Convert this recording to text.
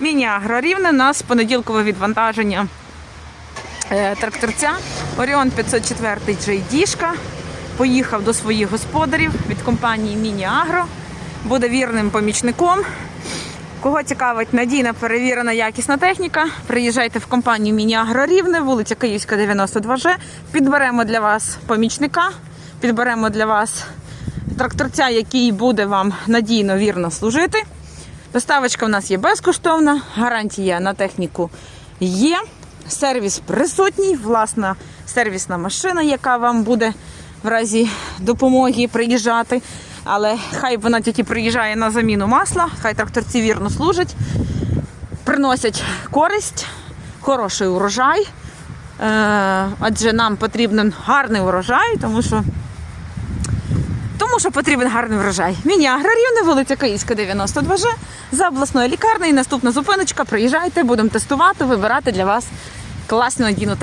Міні-агро рівне. У нас понеділкове відвантаження е, тракторця Оріон 504 JD. Поїхав до своїх господарів від компанії Міні-Агро. Буде вірним помічником. Кого цікавить надійна перевірена якісна техніка, приїжджайте в компанію Міні-Агро Рівне, вулиця Київська, 92Ж. Підберемо для вас помічника, підберемо для вас тракторця, який буде вам надійно вірно служити. Доставочка в нас є безкоштовна, гарантія на техніку є. Сервіс присутній, власна сервісна машина, яка вам буде в разі допомоги приїжджати. Але хай вона тільки приїжджає на заміну масла, хай тракторці вірно служать, приносять користь, хороший урожай. Е, адже нам потрібен гарний урожай, тому що тому що потрібен гарний врожай. Міні-агро Рівне, вулиця Київська, 92Ж, за обласною лікарнею. Наступна зупиночка. Приїжджайте, будемо тестувати, вибирати для вас класну надійну